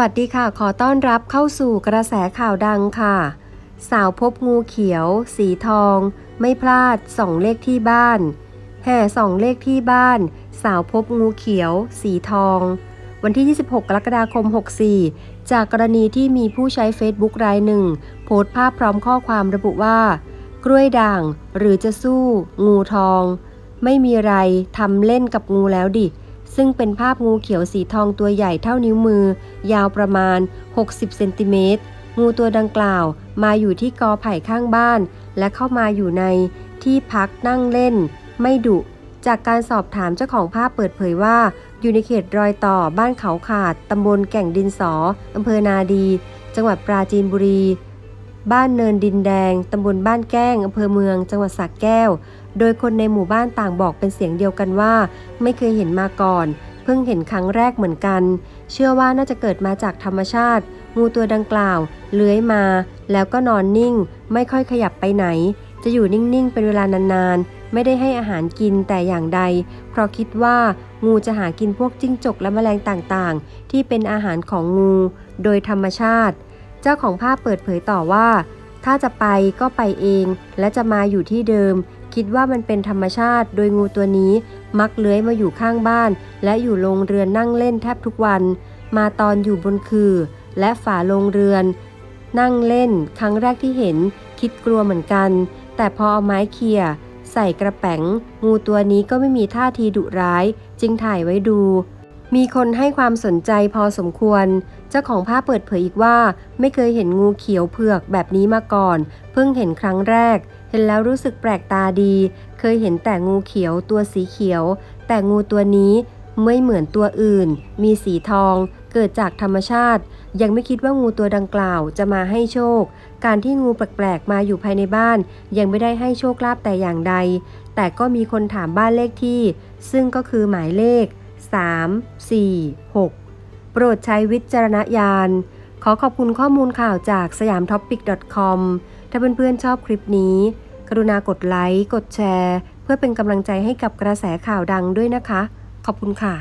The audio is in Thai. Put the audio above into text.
วัสดีค่ะ ขอต้อนรับเข้าสู่กระแสข่าวดังค่ะ สาวพบงูเขียว สีทอง ไม่พลาดส่องเลขที่บ้าน แห่ส่องเลขที่บ้าน สาวพบงูเขียว สีทอง วันที่ 26 กรกฎาคม 64 จากกรณีที่มีผู้ใช้ Facebook รายหนึ่ง โพสต์ภาพพร้อมข้อความระบุว่า กล้วยด่าง หรือจะสู้ งูทอง ไม่มีไรทำเล่นกับงูแล้วดิ ซึ่งเป็นภาพงูเขียวสีทองตัวใหญ่เท่านิ้วมือ ยาวประมาณ 60 เซนติเมตร งูตัวดังกล่าวมาอยู่ที่กอไผ่ข้างบ้าน และเข้ามาอยู่ในที่พักนั่งเล่น ไม่ดุ จากการสอบถามเจ้าของภาพเปิดเผยว่า อยู่ในเขตรอยต่อบ้านเขาขาด ตำบลแก่งดินสออำเภอนาดี จังหวัดปราจีนบุรี บ้านเนินดินแดง ตำบลบ้านแก้งอำเภอเมือง จังหวัดสระแก้ว โดยคนในหมู่บ้านต่างบอกเป็นเสียงเดียวกันว่า ไม่เคยเห็นมาก่อน เพิ่งเห็นครั้งแรกเหมือนกัน เชื่อว่าน่าจะเกิดมาจากธรรมชาติ งูตัวดังกล่าวเลื้อยมา แล้วก็นอนนิ่ง ไม่ค่อยขยับไปไหน จะอยู่นิ่งๆ เป็นเวลานานๆ ไม่ได้ให้อาหารกินแต่อย่างใด เพราะคิดว่างูจะหากินพวกจิ้งจกและแมลงต่างๆ ที่เป็นอาหารของงู โดยธรรมชาติ เจ้าของภาพเปิดเผยต่อว่าถ้าจะไปก็ไปเอง และจะมาอยู่ที่เดิม คิดว่ามันเป็นธรรมชาติ โดยงูตัวนี้มักเลื้อยมาอยู่ข้างบ้าน และอยู่โรงเรือนนั่งเล่นแทบทุกวัน มาตอนอยู่บนคือ และฝาโรงเรือน นั่งเล่น ครั้งแรกที่เห็น คิดกลัวเหมือนกัน แต่พอเอาไม้เขี่ยใส่กระแป๋ง งูตัวนี้ก็ไม่มีท่าทีดุร้าย จึงถ่ายไว้ดู มีคนให้ความสนใจพอสมควร เจ้าของภาพเปิดเผยอีกว่า ไม่เคยเห็นงูเขียวเผือกแบบนี้มาก่อน เพิ่งเห็นครั้งแรก เห็นแล้วรู้สึกแปลกตาดี เคยเห็นแต่งูเขียวตัวสีเขียว แต่งูตัวนี้ไม่เหมือนตัวอื่น มีสีทอง เกิดจากธรรมชาติ ยังไม่คิดว่างูตัวดังกล่าวจะมาให้โชค การที่งูแปลกๆมาอยู่ภายในบ้าน ยังไม่ได้ให้โชคลาภแต่อย่างใด แต่ก็มีคนถามบ้านเลขที่ ซึ่งก็คือหมายเลข 3 4 6 โปรดใช้วิจารณญาณ ขอขอบคุณข้อมูลข่าวจากสยามท็อปปิก .com ถ้าเพื่อนๆชอบคลิปนี้ กรุณากดไลค์ กดแชร์ เพื่อเป็นกำลังใจให้กับกระแสข่าวดังด้วยนะคะ ขอบคุณค่ะ